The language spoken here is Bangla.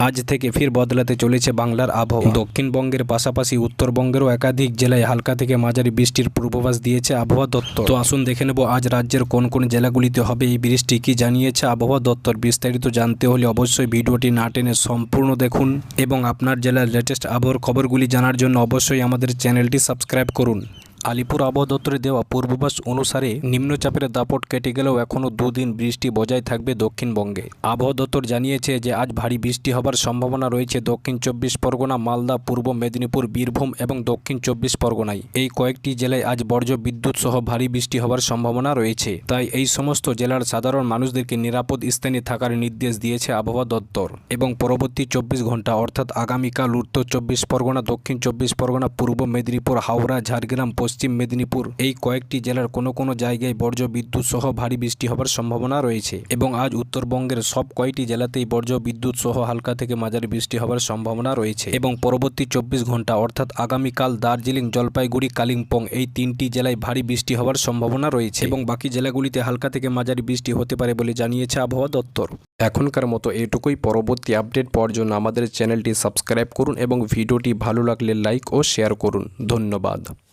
আজ থেকে ফির বদলাতে চলেছে বাংলার আবহাওয়া। দক্ষিণবঙ্গের পাশাপাশি উত্তরবঙ্গেরও একাধিক জেলায় হালকা থেকে মাঝারি বৃষ্টির পূর্বাভাস দিয়েছে আবহাওয়া দপ্তর। তো আসুন দেখে নেব, আজ রাজ্যের কোন কোন জেলাগুলিতে হবে এই বৃষ্টি, কি জানিয়েছে আবহাওয়া দপ্তর? বিস্তারিত জানতে হলে অবশ্যই ভিডিওটি না টেনে সম্পূর্ণ দেখুন এবং আপনার জেলার লেটেস্ট আবহাওয়ার খবরগুলি জানার জন্য অবশ্যই আমাদের চ্যানেলটি সাবস্ক্রাইব করুন। আলিপুর আবহাওয়া দপ্তরে দেওয়া পূর্বাভাস অনুসারে নিম্নচাপের দাপট কেটে গেলেও এখনও দুদিন বৃষ্টি বজায় থাকবে দক্ষিণবঙ্গে। আবহাওয়া দপ্তর জানিয়েছে যে, আজ ভারী বৃষ্টি হবার সম্ভাবনা রয়েছে দক্ষিণ চব্বিশ পরগনা, মালদা, পূর্ব মেদিনীপুর, বীরভূম এবং দক্ষিণ চব্বিশ পরগনায়। এই কয়েকটি জেলায় আজ বর্জ্য বিদ্যুৎ সহ ভারী বৃষ্টি হবার সম্ভাবনা রয়েছে। তাই এই সমস্ত জেলার সাধারণ মানুষদেরকে নিরাপদ স্থানে থাকার নির্দেশ দিয়েছে আবহাওয়া দপ্তর এবং পরবর্তী চব্বিশ ঘণ্টা অর্থাৎ আগামীকাল উত্তর চব্বিশ পরগনা, দক্ষিণ চব্বিশ পরগনা, পূর্ব মেদিনীপুর, হাওড়া, ঝাড়গ্রাম, পশ্চিম মেদিনীপুর। এই কয়েকটি জেলার কোনো কোনো জায়গায় বর্জ্য বিদ্যুৎ সহ ভারী বৃষ্টি হবার সম্ভাবনা রয়েছে এবং আজ উত্তরবঙ্গের সব কয়েকটি জেলাতেই বর্জ্য বিদ্যুৎ সহ হালকা থেকে মাঝারি বৃষ্টি হবার সম্ভাবনা রয়েছে এবং পরবর্তী চব্বিশ ঘণ্টা অর্থাৎ আগামীকাল দার্জিলিং, জলপাইগুড়ি, কালিম্পং এই তিনটি জেলায় ভারী বৃষ্টি হবার সম্ভাবনা রয়েছে এবং বাকি জেলাগুলিতে হালকা থেকে মাঝারি বৃষ্টি হতে পারে বলে জানিয়েছে আবহাওয়া দপ্তর। এখনকার মতো এটুকুই পরবর্তী আপডেট পাওয়ার জন্য আমাদের চ্যানেলটি সাবস্ক্রাইব করুন এবং ভিডিওটি ভালো লাগলে লাইক ও শেয়ার করুন। ধন্যবাদ।